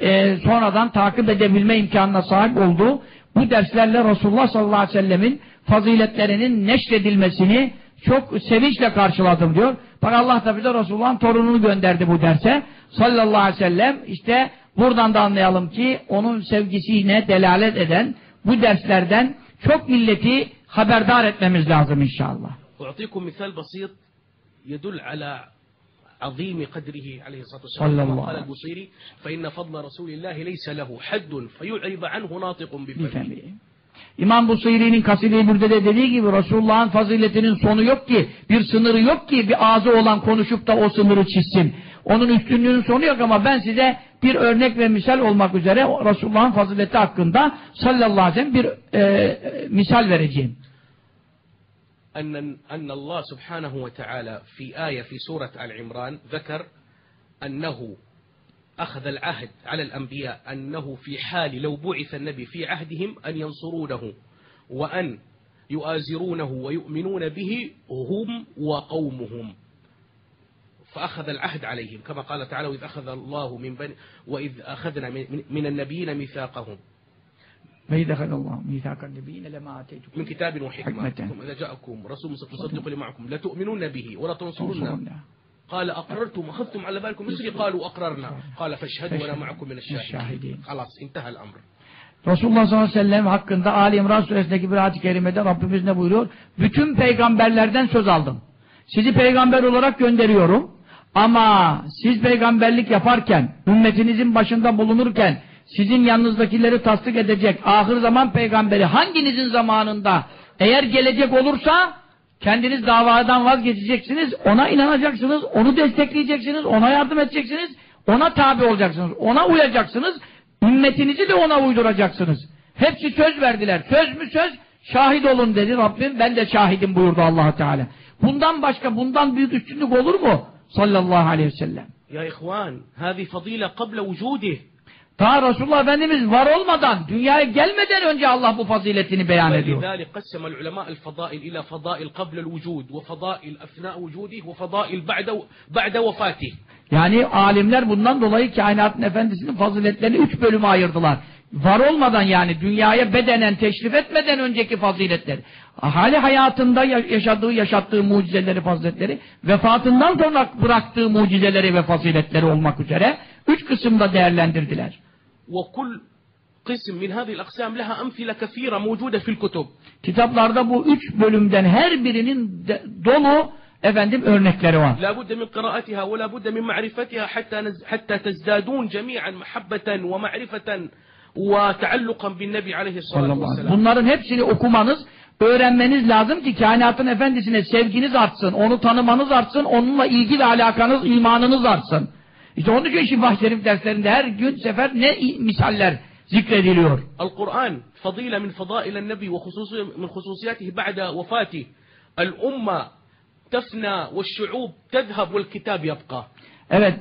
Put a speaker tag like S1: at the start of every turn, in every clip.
S1: e, sonradan takip edebilme imkanına sahip olduğu bu derslerle Resulullah sallallahu aleyhi ve sellemin faziletlerinin neşredilmesini çok sevinçle karşıladım diyor. Bak Allah da bize Resulullah'ın torununu gönderdi bu derse. Sallallahu aleyhi ve sellem işte buradan da anlayalım ki onun sevgisine delalet eden bu derslerden çok milleti haberdar etmemiz lazım inşallah.
S2: أعطيكم مثال بسيط يدل على عظيم قدره عليه الصلاة
S1: صلى
S2: والسلام
S1: الله
S2: كما قال
S1: عليه
S2: البصيري فإن فضل رسول الله ليس له حد فيعرب عنه ناطق بفمه
S1: Efendim. İmam Busiri'nin Kaside-i Bürde'de dediği gibi Resulullah'ın faziletinin sonu yok ki, bir sınırı yok ki bir ağzı olan konuşup da o sınırı çizsin. Onun üstünlüğünün sonu yok ama ben size bir örnek ve misal olmak üzere Resulullah'ın fazileti hakkında sallallahu aleyhi ve sellem bir e, e, misal vereceğim.
S2: أن أن الله سبحانه وتعالى في آية في سورة آل عمران ذكر أنه أخذ العهد على الأنبياء أنه في حال لو بعث النبي في عهدهم أن ينصرونه وأن يؤازرونه ويؤمنون به هم وقومهم. فأخذ العهد عليهم كما قال تعالى وإذ أخذ الله من بني وإذ أخذنا من, من- من النبيين ميثاقهم
S1: Ve idhâlallahu mîthâkan nebiyine lemâ ateytukum.
S2: من كتاب وحكمة
S1: حكمة.
S2: ثم إذا جاءكم رسول مصدق لما معكم لتؤمنون به ولتنصرونه
S1: Tansurunna.
S2: قال أقررتم أخذتم على بالكم مصري قالوا أقررنا قال فاشهدوا وأنا معكم من الشاهدين
S1: الشاهدين.
S2: خلاص انتهى الأمر
S1: Resulullah sallallahu aleyhi ve sellem hakkında Ali İmran suresindeki bir ayet-i kerimede Rabbimiz ne buyuruyor? Bütün peygamberlerden söz aldım. Sizi peygamber olarak gönderiyorum. Ama siz peygamberlik yaparken, ümmetinizin başında bulunurken, sizin yanınızdakileri tasdik edecek ahir zaman peygamberi hanginizin zamanında eğer gelecek olursa kendiniz davadan vazgeçeceksiniz, ona inanacaksınız, onu destekleyeceksiniz, ona yardım edeceksiniz, ona tabi olacaksınız, ona uyacaksınız, ümmetinizi de ona uyduracaksınız. Hepsi söz verdiler. Söz mü söz? Şahit olun dedi Rabbim. Ben de şahidim buyurdu allah Teala. Bundan başka, bundan büyük üstünlük olur mu? Sallallahu aleyhi ve sellem.
S2: Ya ihvan, hâzi fadîle kable vücudih.
S1: Ta Resulullah Efendimiz var olmadan, dünyaya gelmeden önce Allah bu faziletini beyan ediyor.
S2: ولذلك قسم العلماء الفضائل إلى فضائل قبل الوجود وفضائل أثناء وجوده وفضائل بعد بعد وفاته
S1: Yani alimler bundan dolayı kainatın efendisinin faziletlerini üç bölüme ayırdılar. Var olmadan yani dünyaya bedenen teşrif etmeden önceki faziletleri. Hali hayatında ya- yaşadığı, yaşattığı mucizeleri, faziletleri, vefatından sonra bıraktığı mucizeleri ve faziletleri olmak üzere üç kısımda değerlendirdiler.
S2: وكل قسم من هذه الأقسام لها أمثلة كثيرة موجودة في الكتب
S1: Kitaplarda bu üç bölümden her birinin de- dolu efendim örnekleri var.
S2: لا بد من قراءتها ولا بد من معرفتها حتى نز... حتى تزدادون جميعا محبة ومعرفة وتعلقا بالنبي عليه الصلاة
S1: Sallallahu aleyhi ve sellem.
S2: والسلام
S1: Bunların hepsini okumanız, öğrenmeniz lazım ki kainatın efendisine sevginiz artsın, onu tanımanız artsın, onunla ilgi ve alakanız, imanınız artsın. İşte onun için Şifa Şerif derslerinde her gün sefer ne misaller zikrediliyor.
S2: Al-Kur'an fadile min fadailen nebi ve min hususiyatihi ba'da vefati. El-umma tefna ve şu'ub tezhab vel
S1: kitab yapka. Evet,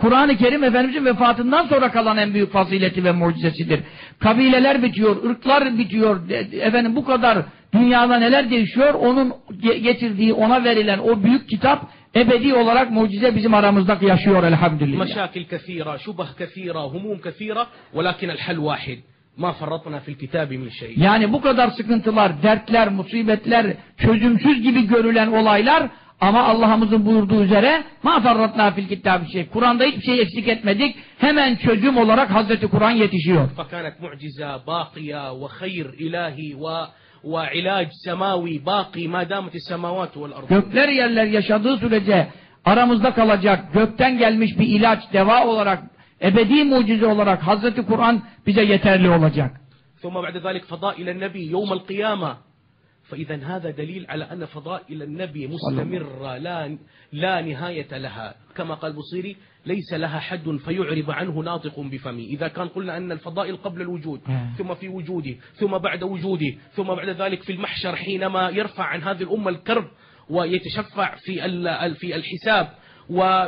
S1: Kur'an-ı Kerim Efendimizin vefatından sonra kalan en büyük fazileti ve mucizesidir. Kabileler bitiyor, ırklar bitiyor, e, efendim bu kadar dünyada neler değişiyor, onun getirdiği, ona verilen o büyük kitap ebedi olarak mucize bizim aramızda yaşıyor elhamdülillah.
S2: Meşakil kefira, şubah kefira, humum kefira, velakin el hal vahid. Ma farratna fil kitabi min şey.
S1: Yani bu kadar sıkıntılar, dertler, musibetler, çözümsüz gibi görülen olaylar ama Allah'ımızın buyurduğu üzere ma farratna fil kitabi şey. Kur'an'da hiçbir şey eksik etmedik. Hemen çözüm olarak Hazreti Kur'an yetişiyor.
S2: Fakanet mu'cize baqiya ve hayr ilahi ve وعلاج سماوي باقي ما دامت السماوات والأرض
S1: Gökler yerler yaşadığı sürece aramızda kalacak gökten gelmiş bir ilaç, deva olarak, ebedi mucize olarak Hazreti Kur'an bize yeterli olacak.
S2: ثم بعد ذلك فضائل النبي يوم القيامة فإذا هذا دليل على أن فضائل النبي مستمرة لا لا نهاية لها. كما قال بصيري ليس لها حد فيعرب عنه ناطق بفمه. إذا كان قلنا أن الفضائل قبل الوجود
S1: آه.
S2: ثم في وجوده ثم بعد وجوده ثم بعد ذلك في المحشر حينما يرفع عن هذه الأمة الكرب ويتشفع في في الحساب و-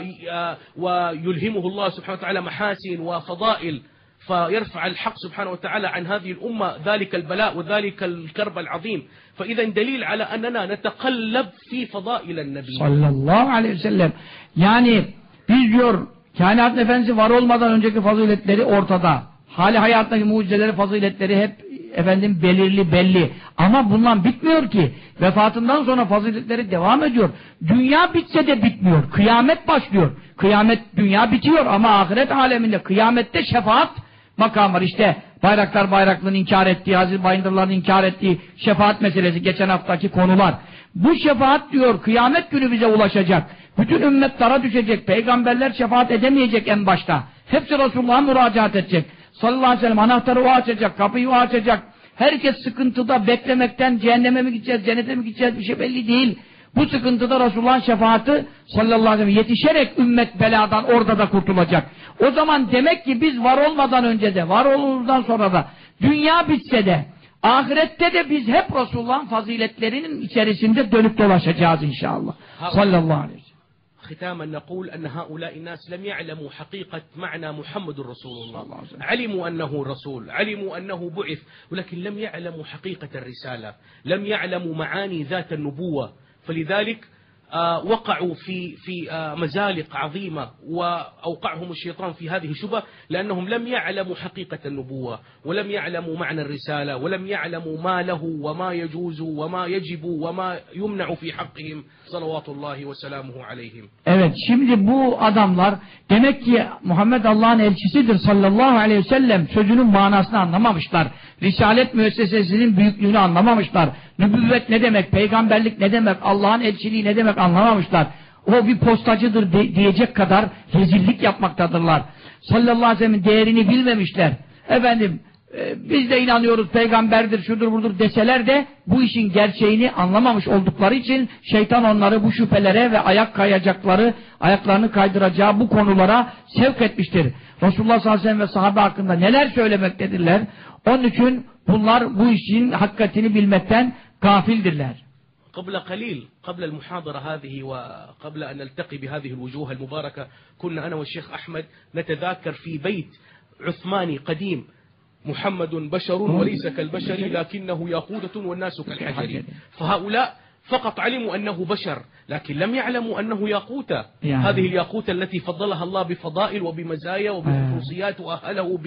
S2: ويلهمه الله سبحانه وتعالى محاسن وفضائل فيرفع الحق سبحانه وتعالى عن هذه الأمة ذلك البلاء وذلك الكرب العظيم فإذا دليل على أننا نتقلب في فضائل النبي
S1: Sallallahu aleyhi ve sellem. Yani biz diyor Kainat Efendisi var olmadan önceki faziletleri ortada. Hali hayattaki mucizeleri, faziletleri hep efendim belirli, belli. Ama bundan bitmiyor ki. Vefatından sonra faziletleri devam ediyor. Dünya bitse de bitmiyor. Kıyamet başlıyor. Kıyamet, dünya bitiyor ama ahiret aleminde, kıyamette şefaat makam var. İşte bayraklar bayraklığını inkar ettiği, Aziz Bayındırların inkar ettiği şefaat meselesi, geçen haftaki konular. Bu şefaat diyor, kıyamet günü bize ulaşacak. Bütün ümmet dara düşecek. Peygamberler şefaat edemeyecek en başta. Hepsi Resulullah'a müracaat edecek. Sallallahu aleyhi ve sellem anahtarı o açacak, kapıyı o açacak. Herkes sıkıntıda beklemekten cehenneme mi gideceğiz, cennete mi gideceğiz bir şey belli değil. Bu sıkıntıda Resulullah'ın şefaati sallallahu aleyhi ve sellem yetişerek ümmet beladan orada da kurtulacak. O zaman demek ki biz var olmadan önce de, var olurdan sonra da, dünya bitse de, ahirette de biz hep Resulullah'ın faziletlerinin içerisinde dönüp dolaşacağız inşallah. Sallallahu aleyhi ve sellem.
S2: ختاما نقول أن هؤلاء الناس لم يعلموا حقيقة معنى محمد رسول الله علموا أنه رسول علموا أنه بعث ولكن لم يعلموا حقيقة الرسالة لم يعلموا معاني ذات النبوة فلذلك آه وقعوا في في آه مزالق عظيمة وأوقعهم الشيطان في هذه الشبهة لأنهم لم يعلموا حقيقة النبوة ولم يعلموا معنى الرسالة ولم يعلموا ما له وما يجوز وما يجب وما يمنع في حقهم صلوات الله وسلامه عليهم
S1: Evet şimdi bu adamlar demek ki Muhammed Allah'ın elçisidir sallallahu aleyhi ve sellem sözünün manasını anlamamışlar. Risalet müessesesinin büyüklüğünü anlamamışlar. Nübüvvet ne demek, peygamberlik ne demek, Allah'ın elçiliği ne demek anlamamışlar. O bir postacıdır de, diyecek kadar rezillik yapmaktadırlar. Sallallahu aleyhi ve sellem'in değerini bilmemişler. Efendim e, biz de inanıyoruz peygamberdir şudur budur deseler de bu işin gerçeğini anlamamış oldukları için şeytan onları bu şüphelere ve ayak kayacakları ayaklarını kaydıracağı bu konulara sevk etmiştir. Resulullah sallallahu aleyhi ve sellem ve sahabe hakkında neler söylemektedirler. Onun için bunlar bu işin hakikatini bilmekten gafildirler.
S2: قبل قليل قبل المحاضرة هذه وقبل أن نلتقي بهذه الوجوه المباركة كنا أنا والشيخ أحمد نتذاكر في بيت عثماني قديم محمد بشر وليس كالبشر لكنه ياقوتة والناس كالحجر فهؤلاء فقط علموا أنه بشر لكن لم يعلموا أنه ياقوتة
S1: يعني.
S2: هذه الياقوتة التي فضلها الله بفضائل وبمزايا وبخصوصيات وأهله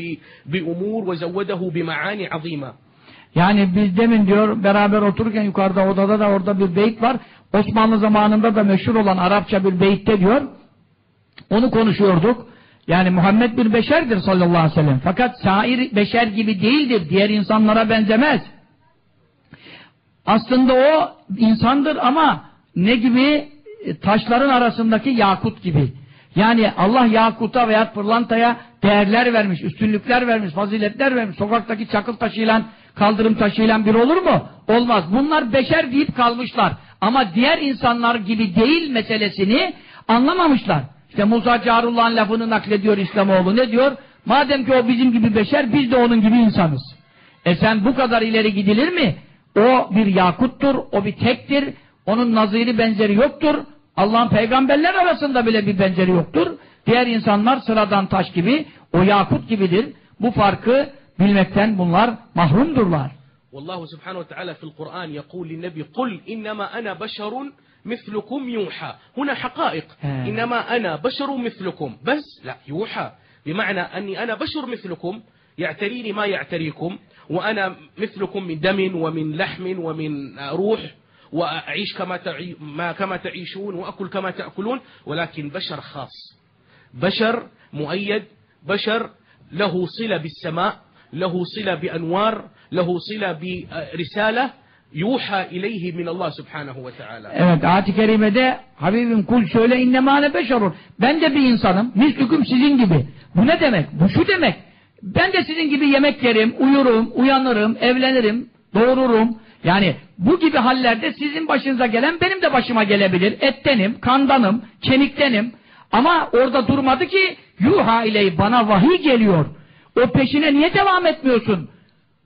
S2: بأمور وزوده بمعاني عظيمة
S1: Yani biz demin diyor beraber otururken yukarıda odada da orada bir beyt var. Osmanlı zamanında da meşhur olan Arapça bir beytte diyor. Onu konuşuyorduk. Yani Muhammed bir beşerdir sallallahu aleyhi ve sellem. Fakat sair beşer gibi değildir. Diğer insanlara benzemez. Aslında o insandır ama ne gibi? Taşların arasındaki yakut gibi. Yani Allah yakuta veya pırlantaya değerler vermiş, üstünlükler vermiş, faziletler vermiş. Sokaktaki çakıl taşıyla, kaldırım taşıyla bir olur mu? Olmaz. Bunlar beşer deyip kalmışlar. Ama diğer insanlar gibi değil meselesini anlamamışlar. İşte Musa Carullah'ın lafını naklediyor İslamoğlu. Ne diyor? Madem ki o bizim gibi beşer, biz de onun gibi insanız. E sen bu kadar ileri gidilir mi? O bir yakuttur, o bir tektir, onun naziri benzeri yoktur. Allah'ın peygamberler arasında bile bir benzeri yoktur. Diğer insanlar sıradan taş gibi, o yakut gibidir. Bu farkı bilmekten bunlar mahrumdurlar.
S2: والله سبحانه وتعالى في القرآن يقول للنبي قل إنما أنا بشر مثلكم يوحى هنا حقائق. إنما أنا بشر مثلكم بس لا يوحى بمعنى أني أنا بشر مثلكم يعتريني ما يعتريكم وأنا مثلكم من دم ومن لحم ومن روح وأعيش كما تعي ما كما تعيشون وأكل كما تأكلون ولكن بشر خاص بشر مؤيد بشر له صلة بالسماء له صلة بأنوار له صلة برسالة يوحى إليه من الله سبحانه وتعالى
S1: Evet ayet-i kerimede Habibim kul söyle innemâne beşerun. Ben de bir insanım. Mislüküm sizin gibi. Bu ne demek? Bu şu demek. Ben de sizin gibi yemek yerim, uyurum, uyanırım, evlenirim, doğururum. Yani bu gibi hallerde sizin başınıza gelen benim de başıma gelebilir. Ettenim, kandanım, kemiktenim. Ama orada durmadı ki yuha ile bana vahiy geliyor. O peşine niye devam etmiyorsun?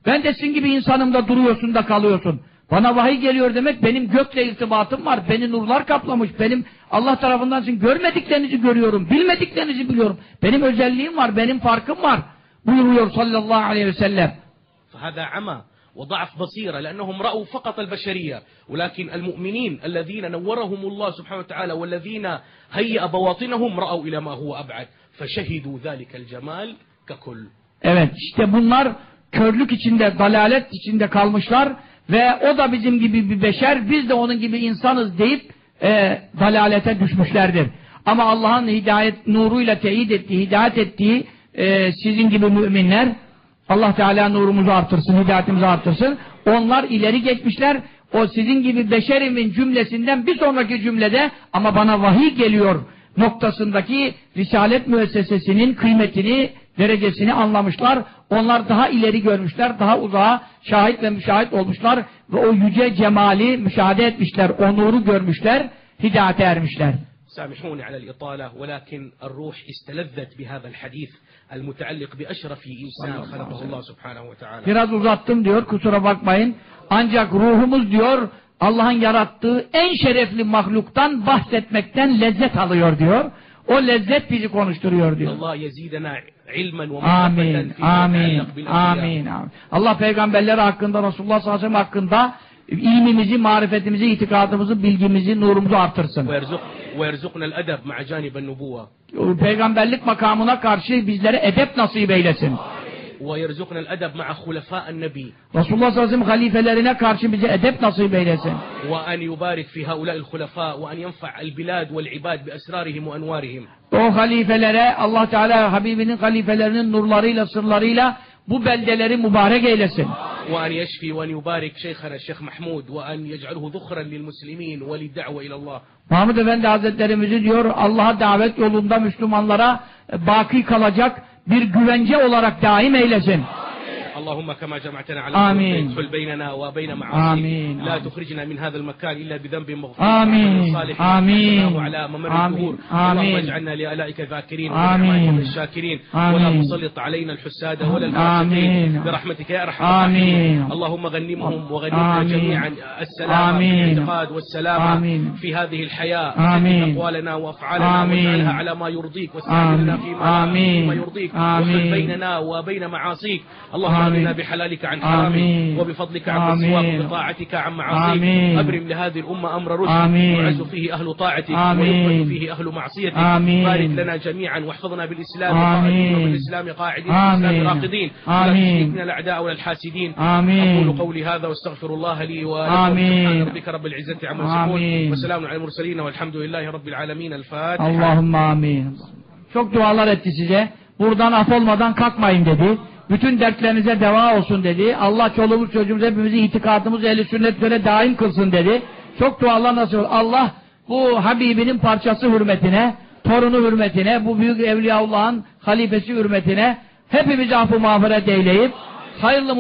S1: Ben de sizin gibi insanım da duruyorsun da kalıyorsun. Bana vahiy geliyor demek benim gökle irtibatım var. Beni nurlar kaplamış. Benim Allah tarafından sizin görmediklerinizi görüyorum. Bilmediklerinizi biliyorum. Benim özelliğim var. Benim farkım var. Buyuruyor sallallahu aleyhi ve sellem.
S2: فهذا عمى وضعف بصيرة لأنهم رأوا فقط البشرية ولكن المؤمنين الذين نورهم الله سبحانه وتعالى والذين هيأ بواطنهم رأوا إلى ما هو أبعد فشهدوا ذلك الجمال ككل
S1: Evet işte bunlar körlük içinde, dalalet içinde kalmışlar ve o da bizim gibi bir beşer, biz de onun gibi insanız deyip e, dalalete düşmüşlerdir. Ama Allah'ın hidayet nuruyla teyit ettiği, hidayet ettiği e, sizin gibi müminler Allah Teala nurumuzu artırsın, hidayetimizi artırsın. Onlar ileri geçmişler. O sizin gibi beşerimin cümlesinden bir sonraki cümlede ama bana vahiy geliyor noktasındaki Risalet müessesesinin kıymetini, derecesini anlamışlar. Onlar daha ileri görmüşler, daha uzağa şahit ve müşahit olmuşlar ve o yüce cemali müşahede etmişler, o nuru görmüşler, hidayete ermişler.
S2: سامحوني على الإطالة ولكن الروح استلذت بهذا الحديث المتعلق بأشرف إنسان خلقه الله سبحانه وتعالى
S1: Biraz uzattım diyor, kusura bakmayın. Ancak ruhumuz diyor, Allah'ın yarattığı en şerefli mahluktan bahsetmekten lezzet alıyor diyor. O lezzet bizi konuşturuyor diyor.
S2: Allah
S1: yezidena
S2: ilmen ve
S1: amin,
S2: amin,
S1: amin, amin. Allah peygamberler hakkında, Resulullah sallallahu aleyhi ve sellem hakkında ilmimizi, marifetimizi, itikadımızı, bilgimizi, nurumuzu artırsın. Peygamberlik makamına karşı bizlere edep nasip eylesin.
S2: ويرزقنا الأدب مع خلفاء النبي
S1: Resulullah sallallahu aleyhi ve sellem halifelerine karşı bize edep nasip eylesin.
S2: وأن يبارك في هؤلاء الخلفاء وأن ينفع البلاد والعباد بأسرارهم وأنوارهم
S1: O halifelere Allah Teala Habibinin halifelerinin nurlarıyla, sırlarıyla bu beldeleri mübarek eylesin.
S2: وأن يشفي وأن يبارك شيخنا الشيخ محمود وأن يجعله ذخرا للمسلمين وللدعوة إلى الله
S1: Mahmud Efendi Hazretlerimizi diyor Allah'a davet yolunda Müslümanlara e, baki kalacak bir güvence olarak daim eylesin.
S2: اللهم كما جمعتنا على
S1: آمين.
S2: ادخل بيننا وبين معاصيك
S1: آمين.
S2: لا
S1: آمين.
S2: تخرجنا من هذا المكان إلا بذنب مغفور
S1: آمين.
S2: صالح
S1: آمين.
S2: حسناه على ممر
S1: آمين.
S2: الدهور اللهم. اجعلنا لآلائك ذاكرين
S1: آمين.
S2: الشاكرين. ولا تسلط علينا الحساد ولا الفاسقين. برحمتك يا أرحم. الراحمين اللهم غنمهم وغنمنا. جميعا السلام
S1: آمين.
S2: والاعتقاد والسلامة
S1: آمين.
S2: في هذه الحياة
S1: آمين.
S2: أقوالنا وأفعالنا. واجعلها على ما يرضيك واستعملنا. فيما يرضيك. واخلط بيننا وبين معاصيك اللهم. أغننا بحلالك عن حرامك
S1: آمين.
S2: وبفضلك عن
S1: آمين.
S2: سواك وبطاعتك عن معاصيك
S1: آمين.
S2: أبرم لهذه الأمة أمر رشد
S1: آمين.
S2: يعز فيه أهل طاعتك
S1: آمين.
S2: ويقبل فيه أهل معصيتك
S1: آمين.
S2: بارك لنا جميعا واحفظنا بالإسلام
S1: آمين.
S2: قائدين وبالإسلام قاعدين وبالإسلام
S1: آمين.
S2: راقدين ولا
S1: آمين.
S2: تشرك بنا الأعداء ولا الحاسدين
S1: آمين.
S2: أقول قولي هذا واستغفر الله لي ولكم
S1: آمين.
S2: سبحان ربك رب العزة عما يصفون
S1: آمين.
S2: وسلام على المرسلين والحمد لله رب العالمين الفاتحة
S1: Allahümme amin. Çok dualar etti size. Buradan af olmadan kalkmayın dedi. Bütün dertlerinize deva olsun dedi. Allah çoluğumuz çocuğumuz hepimizi itikadımız ehli sünnet göre daim kılsın dedi. Çok dualar nasıl olur? Allah bu Habibinin parçası hürmetine, torunu hürmetine, bu büyük Evliyaullah'ın halifesi hürmetine hepimizi affı mağfiret eyleyip hayırlı